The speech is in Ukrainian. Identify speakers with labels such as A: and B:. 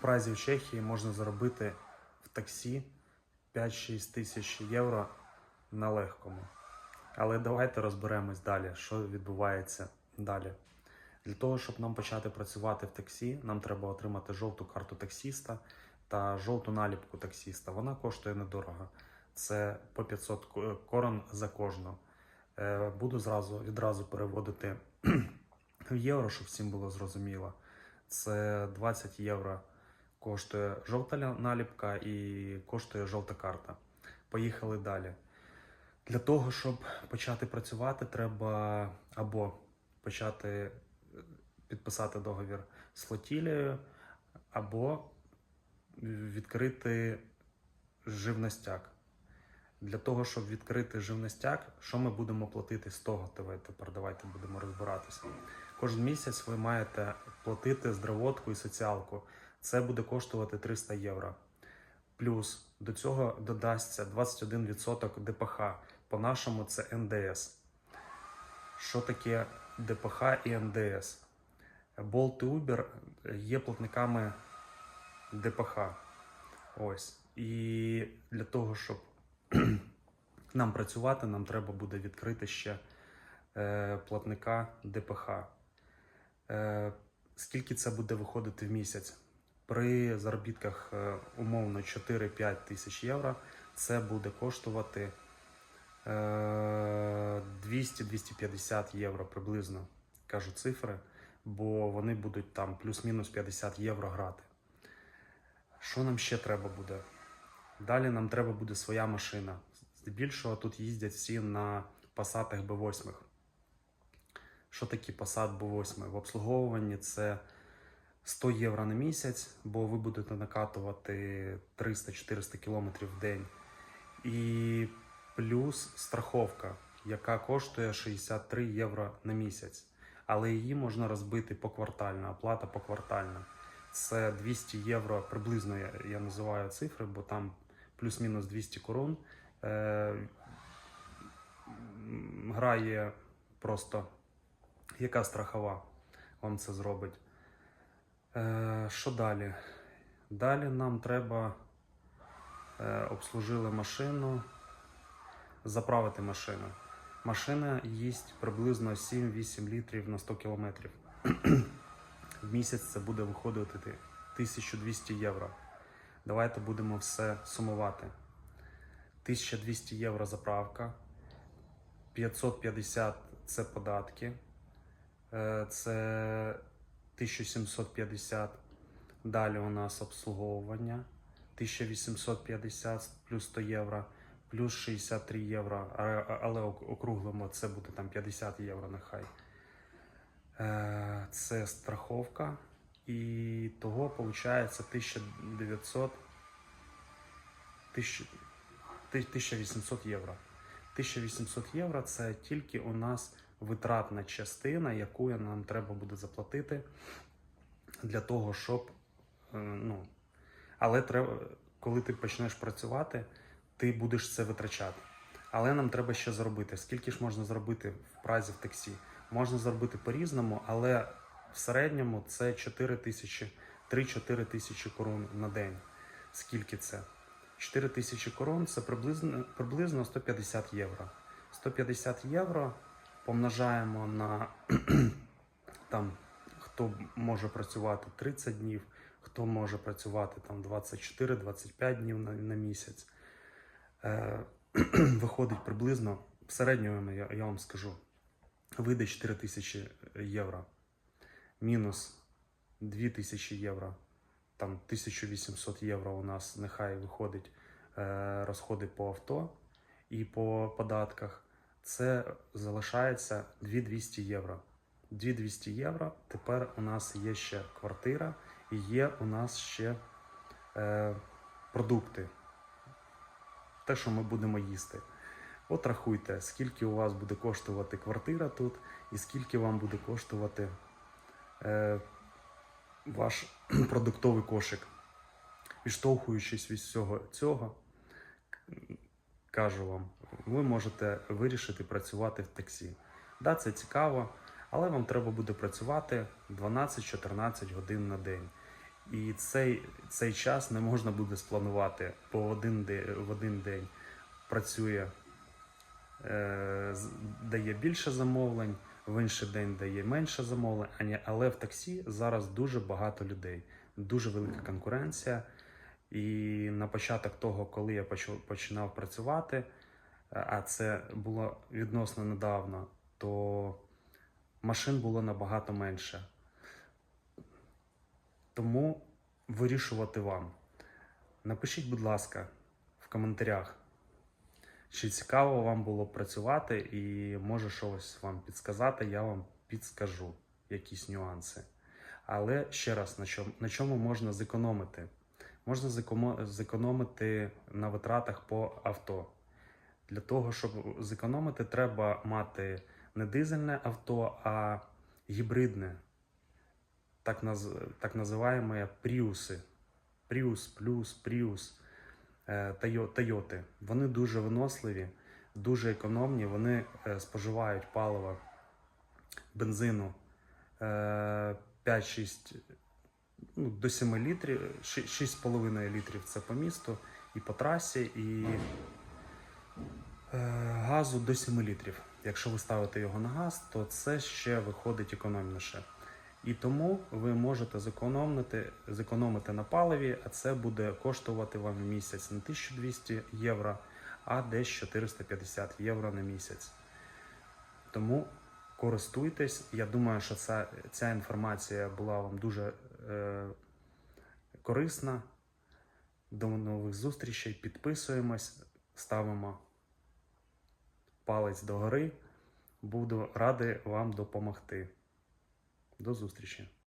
A: Празі в Чехії можна заробити в таксі 5-6 тисяч євро на легкому. Але давайте розберемось далі, що відбувається далі. Для того, щоб нам почати працювати в таксі, нам треба отримати жовту карту таксіста та жовту наліпку таксіста. Вона коштує недорого. Це по 500 корон за кожну. Е, Буду зразу відразу переводити в євро, щоб всім було зрозуміло. Це 20 євро коштує жовта наліпка і коштує жовта карта. Поїхали далі. Для того, щоб почати працювати, треба або почати е, підписати договір з флотілією, або відкрити живностяк. Для того, щоб відкрити живностяк, що ми будемо платити з того? Давайте будемо розбиратися. Кожен місяць ви маєте платити здравотку і соціалку. Це буде коштувати 300 євро. Плюс до цього додасться 21% ДПХ. По-нашому це НДС. Що таке ДПХ і НДС? Bolt і Uber є платниками ДПХ. Ось. І для того, щоб нам працювати, нам треба буде відкрити ще е, платника ДПХ. Е, скільки це буде виходити в місяць? При заробітках е, умовно 4-5 тисяч євро це буде коштувати е, 200-250 євро приблизно, кажу цифри, бо вони будуть там плюс-мінус 50 євро грати. Що нам ще треба буде? Далі нам треба буде своя машина. Здебільшого тут їздять всі на Passat B8. Що таке Passat B8? В обслуговуванні це 100 євро на місяць, бо ви будете накатувати 300-400 км в день. І плюс страховка, яка коштує 63 євро на місяць. Але її можна розбити поквартально, оплата поквартальна. Це 200 євро приблизно я, я називаю цифри, бо там плюс-мінус 200 корон. Е, грає просто яка страхова вам це зробить. Е, що далі? Далі нам треба е, обслужили машину, заправити машину. Машина їсть приблизно 7-8 літрів на 100 кілометрів. В місяць це буде виходити 1200 євро. Давайте будемо все сумувати. 1200 євро заправка, 550 це податки, е, це 1750. Далі у нас обслуговування 1850 плюс 100 євро, плюс 63 євро, але округлимо це буде там 50 євро нехай. Е, Це страховка. І того виходить 1900 1800 євро. 1800 євро це тільки у нас витратна частина, яку нам треба буде заплатити для того, щоб. е, Ну, але треба, коли ти почнеш працювати, ти будеш це витрачати. Але нам треба ще заробити. Скільки ж можна зробити в празі в таксі? Можна зробити по-різному, але в середньому це 4 тисячі, 3-4 тисячі корон на день. Скільки це? 4 тисячі корон це приблизно, приблизно 150 євро. 150 євро помножаємо на там, хто може працювати 30 днів, хто може працювати там 24-25 днів на, на місяць. Е, виходить приблизно в середньому, я, я вам скажу, вийде 4 тисячі євро. Мінус 2 тисячі євро. Там 1800 євро у нас нехай виходить е, розходи по авто і по податках. Це залишається 2200 євро. 2200 євро. Тепер у нас є ще квартира і є у нас ще е, продукти. Те, що ми будемо їсти. От рахуйте, скільки у вас буде коштувати квартира тут, і скільки вам буде коштувати е, ваш продуктовий кошик. Відштовхуючись від всього цього, кажу вам, ви можете вирішити працювати в таксі. Да, це цікаво, але вам треба буде працювати 12-14 годин на день. І цей, цей час не можна буде спланувати, бо один, в один день працює, е, дає більше замовлень, в інший день дає менше замовлень, але в таксі зараз дуже багато людей, дуже велика конкуренція. І на початок того, коли я починав працювати, е, а це було відносно недавно, то машин було набагато менше. Тому вирішувати вам. Напишіть, будь ласка, в коментарях, чи цікаво вам було працювати, і може щось вам підсказати, я вам підскажу якісь нюанси. Але ще раз, на чому, на чому можна зекономити? Можна зекономити на витратах по авто. Для того, щоб зекономити, треба мати не дизельне авто, а гібридне, так, наз, так називаємо пріуси. Пріус, плюс, пріус, е, Тойоти. Вони дуже виносливі, дуже економні, вони е, споживають паливо, бензину е, 5-6 ну, до 7 літрів, 6,5 літрів це по місту і по трасі, і е, газу до 7 літрів. Якщо ви ставите його на газ, то це ще виходить економніше. І тому ви можете зекономити, зекономити на паливі, а це буде коштувати вам в місяць не 1200 євро, а десь 450 євро на місяць. Тому користуйтесь. Я думаю, що ця, ця інформація була вам дуже корисна. До нових зустрічей. Підписуємось, ставимо палець догори. Буду радий вам допомогти. До зустрічі!